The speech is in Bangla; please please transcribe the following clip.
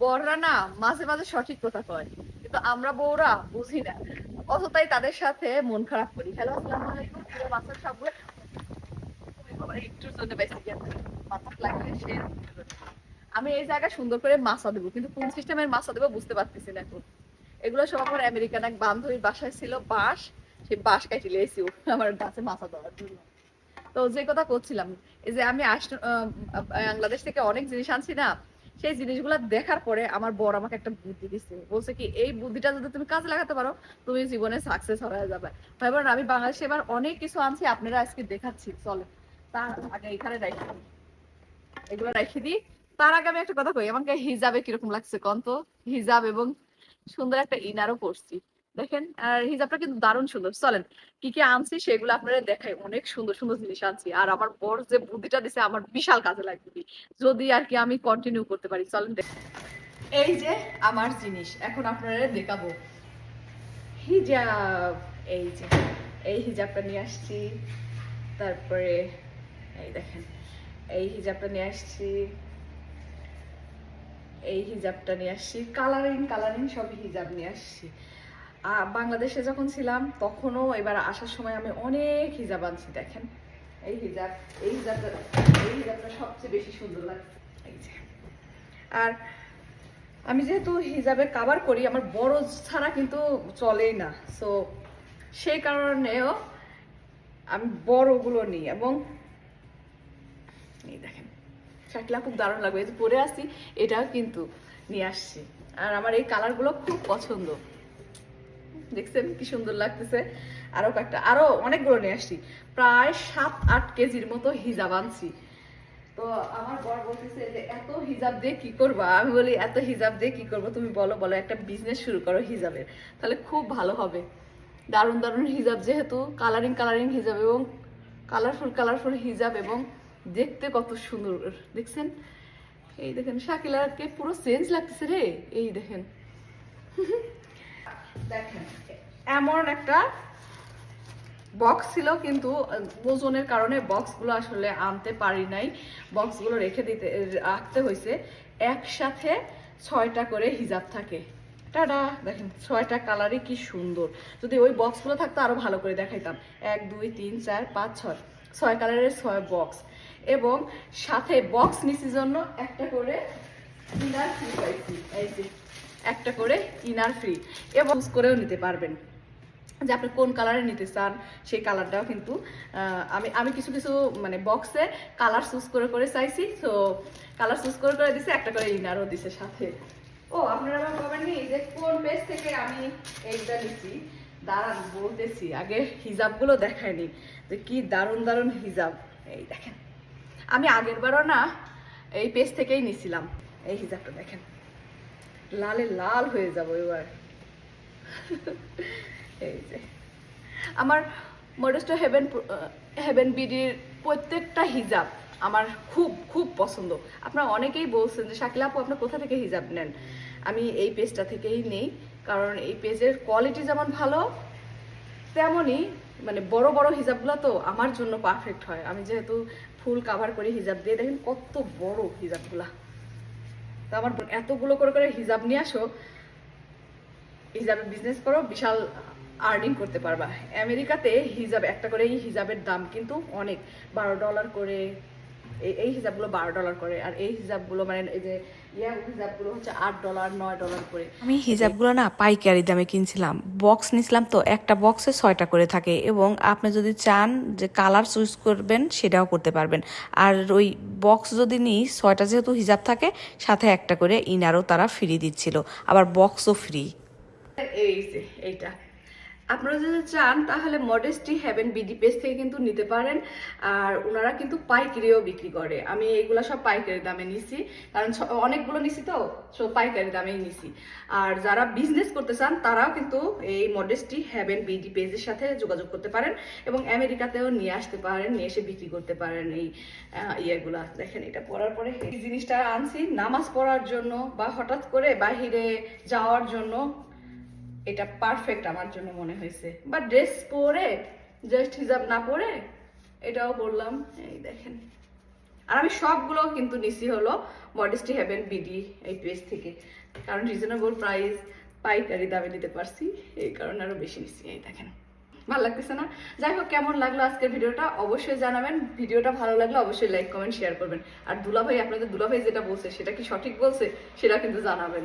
বড়রা না মাঝে মাঝে সঠিক কথা কয়। কিন্তু আমরা বউরা বুঝি না। অতটাই তাদের সাথে মন খারাপ করি। হ্যালো, আসসালামু আলাইকুম। প্রিয় মাছের আমি এই জায়গা সুন্দর করে মাছা দেবো, কিন্তু কোন সিস্টেমের মাছা দেবো বুঝতে পারতেছি না এখন। এগুলো সব আমার আমেরিকান এক বান্ধবীর বাসায় ছিল, বাঁশ। সেই বাঁশ কাটি লিয়েছি আমার গাছে মাছা দেওয়ার জন্য। তো যে কথা করছিলাম, এই যে আমি বাংলাদেশ থেকে অনেক জিনিস আনছি না সেই জিনিসগুলো দেখার পরে আমার বড় আমাকে একটা বুদ্ধি দিচ্ছে বলছে কি, এই বুদ্ধিটা যদি তুমি কাজে লাগাতে পারো, তুমি জীবনে সাকসেস হয়ে যাবে। ভাই আমি বাংলাদেশে এবার অনেক কিছু আনছি, আপনারা আজকে দেখাচ্ছি। চলে তার আগে এখানে রাখি। এগুলো রাখি দিই। তার আগে আমি একটা কথা কই, আমাকে হিজাবে কীরকম লাগছে কন তো? হিজাব এবং সুন্দর একটা ইনারও পরছি। দেখেন, আর হিজাবটা কিন্তু দারুণ সুন্দর। চলেন, কি কি আনছি সেগুলো আপনারা দেখাই। অনেক সুন্দর সুন্দর জিনিস আনছি। আর আমার বর যে বুদ্ধিটা দিছে, আমার বিশাল কাজে লাগবে। যদি আর কি আমি কন্টিনিউ করতে পারি, চলেন এই যে আমার জিনিস, এখন আপনারা দেখাবো। হিজাব, এই যে, এই হিজাবটা নিয়ে আসছি। তারপরে, এই দেখেন, এই হিজাবটা নিয়ে আসছি। এই হিজাবটা নিয়ে আসছি। কালারিং কালারিং সব হিজাব নিয়ে আসছি। বাংলাদেশে যখন ছিলাম, তখনও এবার আসার সময় আমি অনেক হিজাব আনছি, দেখেন। এই হিজাব, এই হিজাবটা এই হিজাবটা সবচেয়ে বেশি সুন্দর লাগছে এই যে। আর আমি যেহেতু হিজাবে কাভার করি, আমার বড় ছাড়া কিন্তু চলেই না। সো সেই কারণেও আমি বড়গুলো নিই এবং এই দেখেন, শাকলা খুব দারুণ লাগবে। এই যে পরে আসছি এটাও কিন্তু নিয়ে আসছি। আর আমার এই কালারগুলো খুব পছন্দ। দেখছেন কি সুন্দর লাগতেছে। আরও কয়েকটা, আরও অনেকগুলো নিয়ে আসছি। প্রায় সাত, আট কেজির মতো হিজাব আনছি। তো আমার বর বলতেছে যে, এত হিজাব দিয়ে কি করবা? আমি বলি, এত হিজাব দিয়ে কি করব? তুমি বলো বলো, একটা বিজনেস শুরু করো হিজাবের। তাহলে খুব ভালো হবে। দারুণ দারুণ হিজাব যেহেতু কালারিং কালারিং হিজাব এবং কালারফুল কালারফুল হিজাব এবং দেখতে কত সুন্দর। দেখছেন? এই দেখেন, শাকিলাকে পুরো চেঞ্জ লাগতেছে রে। এই দেখেন। দেখেন, এমন একটা বক্স ছিল, কিন্তু ওজনের কারণে বক্সগুলো আসলে আনতে পারি নাই। বক্সগুলো রেখে দিতে, রাখতে হয়েছে একসাথে ছয়টা করে হিজাব থাকে। টাটা! দেখেন, ছয়টা কালারই কি সুন্দর। যদি ওই বক্সগুলো থাকতো, আরও ভালো করে দেখাইতাম। এক, দুই, তিন, চার, পাঁচ, ছয়। ছয় কালারের ছয় বক্স এবং সাথে বক্স নিচের জন্য একটা করে পাইছি। এই যে একটা করে ইনার ফ্রি এবং করেও নিতে পারবেন। যে আপনি কোন কালারে নিতে চান, সেই কালারটাও কিন্তু আমি আমি কিছু কিছু মানে বক্সে কালার চুজ করে করে চাইছি। তো কালার চুজ করে করে দিছে, একটা করে ইনারও দিছে সাথে। ও, আপনারা আবার বলবেন যে কোন পেজ থেকে আমি এইটা নিচ্ছি দাঁড়ান, বলতেছি, আগে হিজাবগুলো দেখায়নি যে কি দারুণ দারুণ হিজাব। এই দেখেন। আমি আগের বারও না, এই পেজ থেকেই নিছিলাম। এই হিজাবটা দেখেন। লালে লাল হয়ে যাব এবার। এই যে। আমার মডেস্ট হেভেন হেভেন বিডির প্রত্যেকটা হিজাব আমার খুব খুব পছন্দ। আপনারা অনেকেই বলছেন যে, শাকিলা আপু আপনার কোথা থেকে হিজাব নেন? আমি এই পেজটা থেকেই নেই, কারণ এই পেজের কোয়ালিটি যেমন ভালো, তেমনই মানে বড় বড় হিজাবগুলো তো আমার জন্য পারফেক্ট হয়। আমি যেহেতু ফুল কাভার করি হিজাব দিয়ে, দেখেন কত বড় হিজাবগুলা। তো আমার এতগুলো করে করে হিজাব নিয়ে আসো, হিজাবের বিজনেস করো, বিশাল আর্নিং করতে পারবা। আমেরিকাতে হিজাব, একটা করে এই হিজাবের দাম কিন্তু অনেক। বারো ডলার করে এই- হিজাবগুলো বারো ডলার করে। আর এই হিজাবগুলো মানে এই যে হিজাবগুলো হচ্ছে আট ডলার নয় ডলার করে। আমি হিজাবগুলো না পাইকারি দামে কিনছিলাম। বক্স নিছিলাম তো একটা বক্সে ছয়টা করে থাকে এবং আপনি যদি চান যে কালার চুজ করবেন সেটাও করতে পারবেন। আর ওই বক্স যদি নিই ছয়টা যেহেতু হিজাব থাকে সাথে একটা করে ইনারও তারা ফ্রি দিচ্ছিল। আবার বক্সও ফ্রি এই যে এইটা। আপনারা যদি চান, তাহলে মডেস্টি হ্যাভেন বিডি পেজ থেকে কিন্তু নিতে পারেন। আর ওনারা কিন্তু পাইকারিও বিক্রি করে। আমি এগুলা সব পাইকারি দামে নিছি। কারণ অনেকগুলো নিছি তো সব পাইকারি দামেই নিছি। আর যারা বিজনেস করতে চান, তারাও কিন্তু এই মডেস্টি হ্যাভেন বিডি পেজের সাথে যোগাযোগ করতে পারেন এবং আমেরিকাতেও নিয়ে আসতে পারেন, নিয়ে এসে বিক্রি করতে পারেন এই ইয়েগুলা। দেখেন, এটা পরার পরে এই জিনিসটা আনছি। নামাজ পড়ার জন্য বা হঠাৎ করে বাহিরে যাওয়ার জন্য এটা পারফেক্ট আমার জন্য মনে হয়েছে। বা ড্রেস পরে জাস্ট হিজাব না পরে, এটাও পরলাম এই দেখেন। আর আমি সবগুলো কিন্তু নিছি হলো মডেস্টি হেভেন বিডি এই পেজ থেকে। কারণ রিজনেবল প্রাইস পাইকারি দামে নিতে পারছি, এই কারণে আরও বেশি নিচ্ছি এই দেখেন। ভালো লাগতেছে না? যাই হোক, কেমন লাগল আজকের ভিডিওটা? অবশ্যই জানাবেন। ভিডিওটা ভালো লাগলে অবশ্যই লাইক কমেন্ট শেয়ার করবেন। আর দুলাভাই, আপনাদের দুলাভাই যেটা বলছে, সেটা কি সঠিক বলছে? সেটা কিন্তু জানাবেন।